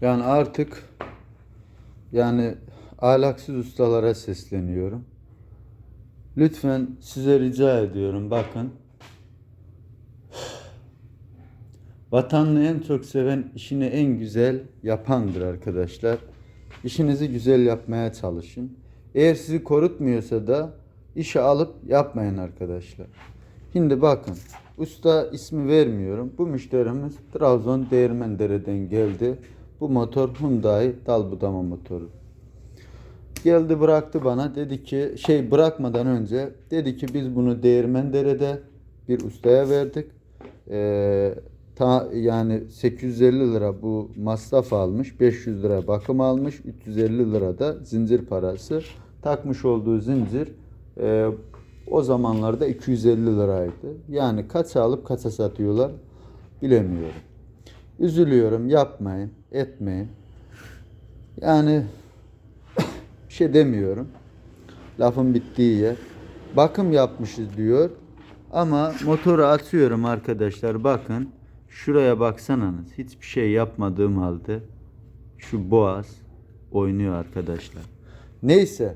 Yani artık yani ahlaksız ustalara sesleniyorum. Lütfen size rica ediyorum bakın. Vatanını en çok seven işini en güzel yapandır arkadaşlar. İşinizi güzel yapmaya çalışın. Eğer sizi korutmuyorsa da işe alıp yapmayın arkadaşlar. Şimdi bakın usta ismi vermiyorum. Bu müşterimiz Trabzon Değirmendere'den geldi. Bu motor Hyundai dal budama motoru. Geldi bıraktı bana dedi ki şey bırakmadan önce dedi ki biz bunu Değirmendere'de bir ustaya verdik. Ee, ta, yani 850 lira bu masraf almış, 500 lira bakım almış, 350 lira da zincir parası. Takmış olduğu zincir e, o zamanlarda 250 liraydı. Yani kaça alıp kaça satıyorlar bilemiyorum. Üzülüyorum yapmayın, etmeyin. Yani bir şey demiyorum. Lafın bittiği yer. Bakım yapmışız diyor. Ama motoru atıyorum arkadaşlar bakın. Şuraya baksanız hiçbir şey yapmadığım halde şu boğaz oynuyor arkadaşlar. Neyse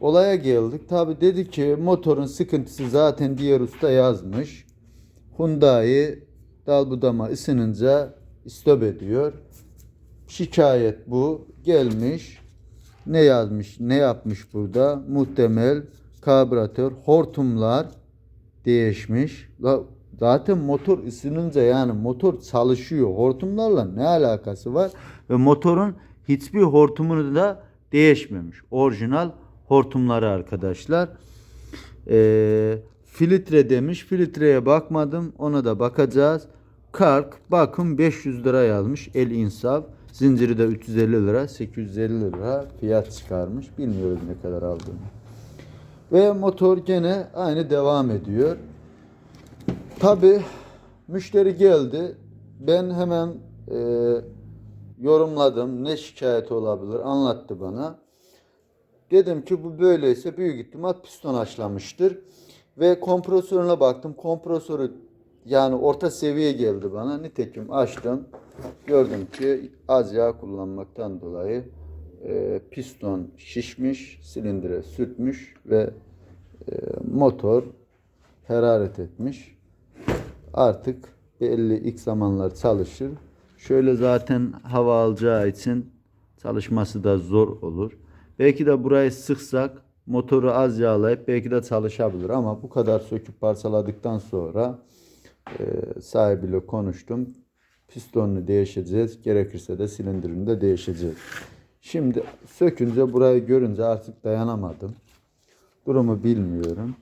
olaya geldik. Tabi dedi ki motorun sıkıntısı zaten diğer usta yazmış. Hyundai dal budama ısınınca istop ediyor. Şikayet bu. Gelmiş. Ne yazmış? Ne yapmış burada? Muhtemel karbüratör hortumlar değişmiş. Zaten motor ısınınca yani motor çalışıyor. Hortumlarla ne alakası var? Ve motorun hiçbir hortumunu da değişmemiş. Orijinal hortumları arkadaşlar. Ee, filtre demiş. Filtreye bakmadım. Ona da bakacağız. Kark bakın 500 lira yazmış. El insaf. Zinciri de 350 lira. 850 lira fiyat çıkarmış. Bilmiyoruz ne kadar aldığını. Ve motor gene aynı devam ediyor. Tabi müşteri geldi. Ben hemen e, yorumladım. Ne şikayet olabilir anlattı bana. Dedim ki bu böyleyse büyük ihtimal piston açlamıştır. Ve kompresörüne baktım. Kompresörü yani orta seviye geldi bana. Nitekim açtım. Gördüm ki az yağ kullanmaktan dolayı e, piston şişmiş, silindire sürtmüş ve e, motor hararet etmiş. Artık belli ilk zamanlar çalışır. Şöyle zaten hava alacağı için çalışması da zor olur. Belki de burayı sıksak motoru az yağlayıp belki de çalışabilir ama bu kadar söküp parçaladıktan sonra sahibiyle konuştum. Pistonunu değişeceğiz. Gerekirse de silindirini de değişeceğiz. Şimdi sökünce burayı görünce artık dayanamadım. Durumu bilmiyorum.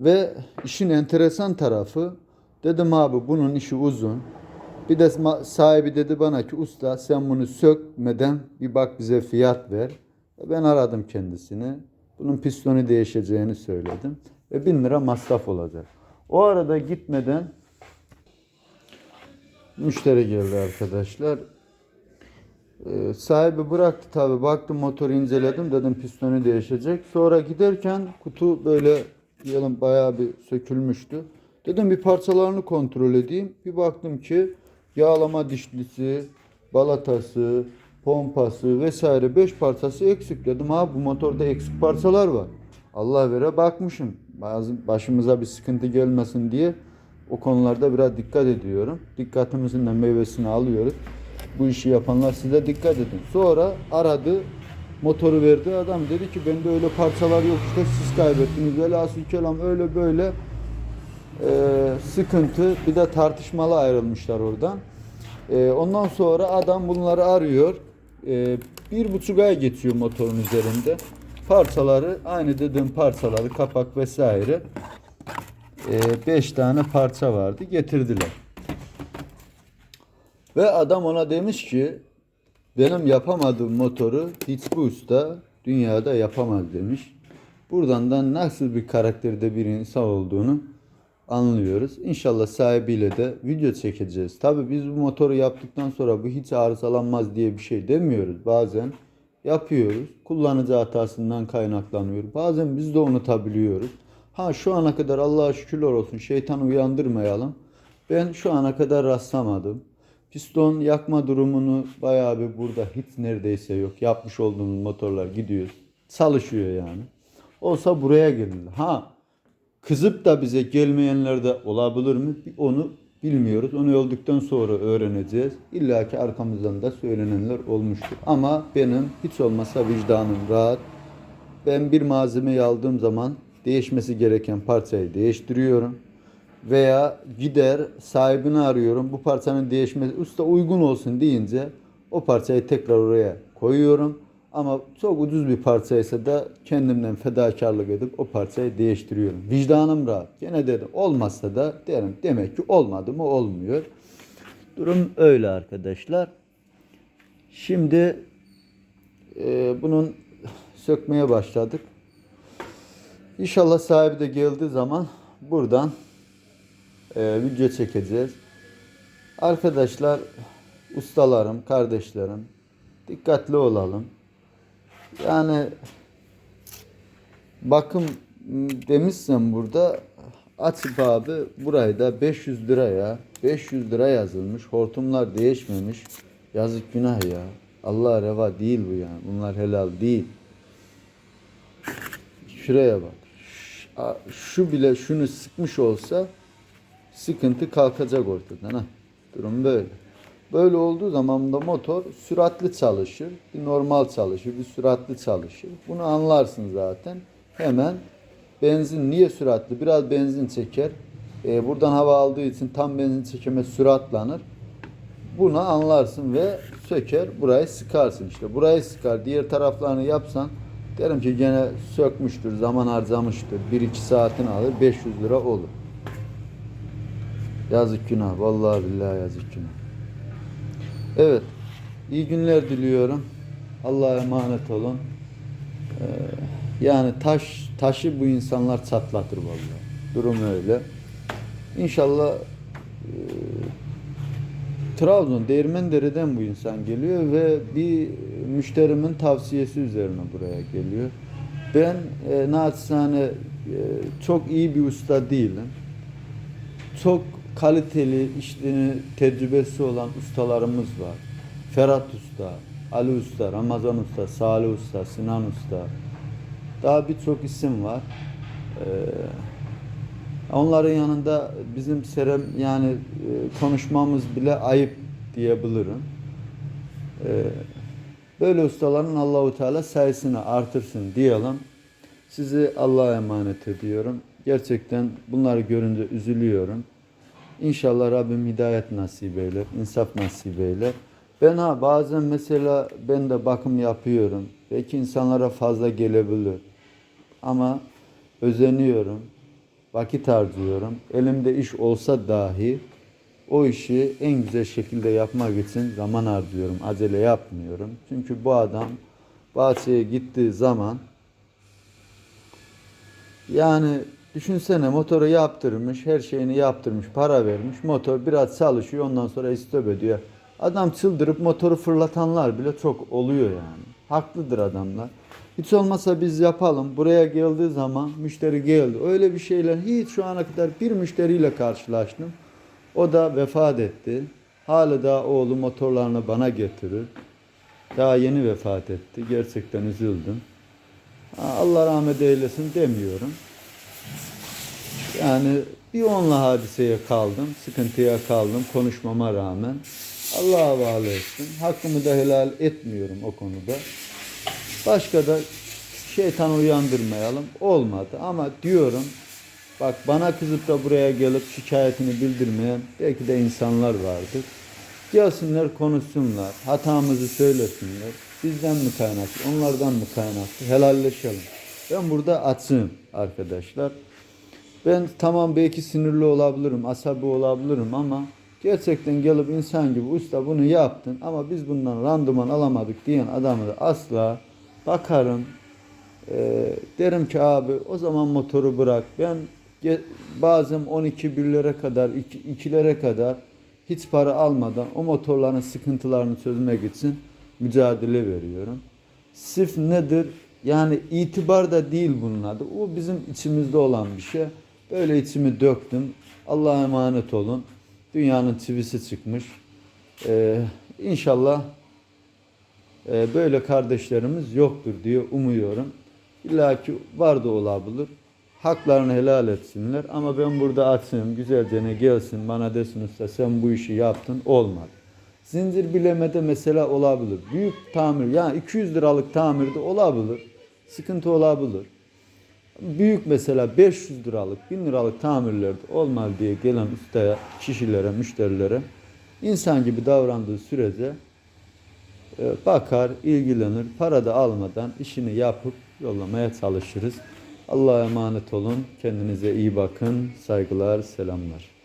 Ve işin enteresan tarafı dedim abi bunun işi uzun. Bir de sahibi dedi bana ki usta sen bunu sökmeden bir bak bize fiyat ver. E Ben aradım kendisini. Bunun pistonu değişeceğini söyledim. Ve bin lira masraf olacak. O arada gitmeden müşteri geldi arkadaşlar. Ee, sahibi bıraktı tabi baktım motoru inceledim dedim pistonu değişecek. Sonra giderken kutu böyle diyelim bayağı bir sökülmüştü. Dedim bir parçalarını kontrol edeyim. Bir baktım ki yağlama dişlisi, balatası, pompası vesaire 5 parçası eksik dedim. Ha bu motorda eksik parçalar var. Allah vere bakmışım. Bazı başımıza bir sıkıntı gelmesin diye o konularda biraz dikkat ediyorum. Dikkatimizin de meyvesini alıyoruz. Bu işi yapanlar size dikkat edin. Sonra aradı, motoru verdi. Adam dedi ki bende öyle parçalar yok işte siz kaybettiniz. Velhasıl kelam öyle böyle Ee, sıkıntı. Bir de tartışmalı ayrılmışlar oradan. Ee, ondan sonra adam bunları arıyor. Ee, bir buçuk ay geçiyor motorun üzerinde. Parçaları aynı dediğim parçaları kapak vesaire. Ee, beş tane parça vardı getirdiler. Ve adam ona demiş ki benim yapamadığım motoru hiçbir usta dünyada yapamaz demiş. Buradan da nasıl bir karakterde bir insan olduğunu anlıyoruz. İnşallah sahibiyle de video çekeceğiz. Tabii biz bu motoru yaptıktan sonra bu hiç arızalanmaz diye bir şey demiyoruz. Bazen yapıyoruz. Kullanıcı hatasından kaynaklanıyor. Bazen biz de unutabiliyoruz. Ha şu ana kadar Allah'a şükürler olsun şeytan uyandırmayalım. Ben şu ana kadar rastlamadım. Piston yakma durumunu bayağı bir burada hiç neredeyse yok. Yapmış olduğumuz motorlar gidiyor. Çalışıyor yani. Olsa buraya gelir. Ha kızıp da bize gelmeyenler de olabilir mi? Onu bilmiyoruz. Onu öldükten sonra öğreneceğiz. İlla ki arkamızdan da söylenenler olmuştur. Ama benim hiç olmazsa vicdanım rahat. Ben bir malzemeyi aldığım zaman değişmesi gereken parçayı değiştiriyorum. Veya gider sahibini arıyorum. Bu parçanın değişmesi usta uygun olsun deyince o parçayı tekrar oraya koyuyorum. Ama çok ucuz bir parçaysa da kendimden fedakarlık edip o parçayı değiştiriyorum. Vicdanım rahat. Gene dedim olmazsa da derim demek ki olmadı mı olmuyor. Durum öyle arkadaşlar. Şimdi e, bunun sökmeye başladık. İnşallah sahibi de geldiği zaman buradan e, video çekeceğiz. Arkadaşlar, ustalarım, kardeşlerim dikkatli olalım. Yani bakım demişsem burada açıp abi burayı da 500 liraya 500 lira yazılmış. Hortumlar değişmemiş. Yazık günah ya. Allah reva değil bu yani. Bunlar helal değil. Şuraya bak. Şu bile şunu sıkmış olsa sıkıntı kalkacak ortadan. Ha. Durum böyle. Böyle olduğu zaman da motor süratli çalışır. Bir normal çalışır, bir süratli çalışır. Bunu anlarsın zaten. Hemen benzin niye süratli? Biraz benzin çeker. Ee, buradan hava aldığı için tam benzin çekeme süratlanır. Bunu anlarsın ve söker burayı sıkarsın işte. Burayı sıkar diğer taraflarını yapsan derim ki gene sökmüştür zaman harcamıştır. 1-2 saatini alır 500 lira olur. Yazık günah. Vallahi billahi yazık günah. Evet. iyi günler diliyorum. Allah'a emanet olun. Ee, yani taş taşı bu insanlar çatlatır vallahi. Durum öyle. İnşallah e, Trabzon Değirmendere'den bu insan geliyor ve bir müşterimin tavsiyesi üzerine buraya geliyor. Ben e, naçizane e, çok iyi bir usta değilim. Çok kaliteli işini tecrübesi olan ustalarımız var. Ferhat Usta, Ali Usta, Ramazan Usta, Salih Usta, Sinan Usta. Daha birçok isim var. Ee, onların yanında bizim serem yani e, konuşmamız bile ayıp diyebilirim. Ee, böyle ustaların Allahu Teala sayısını artırsın diyelim. Sizi Allah'a emanet ediyorum. Gerçekten bunları görünce üzülüyorum. İnşallah Rabbim hidayet nasip eyler, insaf nasip eyler. Ben ha bazen mesela ben de bakım yapıyorum. Belki insanlara fazla gelebilir. Ama özeniyorum. Vakit harcıyorum. Elimde iş olsa dahi o işi en güzel şekilde yapmak için zaman harcıyorum. Acele yapmıyorum. Çünkü bu adam bahçeye gittiği zaman yani düşünsene motoru yaptırmış, her şeyini yaptırmış, para vermiş. Motor biraz çalışıyor ondan sonra istop ediyor. Adam çıldırıp motoru fırlatanlar bile çok oluyor yani. Haklıdır adamlar. Hiç olmazsa biz yapalım. Buraya geldiği zaman müşteri geldi. Öyle bir şeyler hiç şu ana kadar bir müşteriyle karşılaştım. O da vefat etti. Hala da oğlu motorlarını bana getirir. Daha yeni vefat etti. Gerçekten üzüldüm. Allah rahmet eylesin demiyorum. Yani bir onunla hadiseye kaldım, sıkıntıya kaldım konuşmama rağmen. Allah'a havale etsin. Hakkımı da helal etmiyorum o konuda. Başka da şeytan uyandırmayalım. Olmadı ama diyorum bak bana kızıp da buraya gelip şikayetini bildirmeyen belki de insanlar vardır. Gelsinler konuşsunlar. Hatamızı söylesinler. Bizden mi kaynaklı, onlardan mı kaynaklı? Helalleşelim. Ben burada açığım arkadaşlar. Ben tamam belki sinirli olabilirim, asabi olabilirim ama gerçekten gelip insan gibi usta bunu yaptın ama biz bundan randıman alamadık diyen adamı da asla bakarım. Ee, derim ki abi o zaman motoru bırak. Ben bazen 12 birlere kadar, 2'lere kadar hiç para almadan o motorların sıkıntılarını çözmek için mücadele veriyorum. Sırf nedir? Yani itibar da değil bunun adı. O bizim içimizde olan bir şey. Böyle içimi döktüm. Allah'a emanet olun. Dünyanın çivisi çıkmış. Ee, inşallah e, böyle kardeşlerimiz yoktur diye umuyorum. İlla ki var da olabilir. Haklarını helal etsinler ama ben burada açayım güzelce ne gelsin bana desin usta sen bu işi yaptın olmadı. Zincir bilemede mesela olabilir. Büyük tamir yani 200 liralık tamirde olabilir. Sıkıntı olabilir. Büyük mesela 500 liralık, 1000 liralık tamirlerde olmaz diye gelen ustaya, kişilere, müşterilere insan gibi davrandığı sürece e, bakar, ilgilenir, para da almadan işini yapıp yollamaya çalışırız. Allah'a emanet olun. Kendinize iyi bakın. Saygılar, selamlar.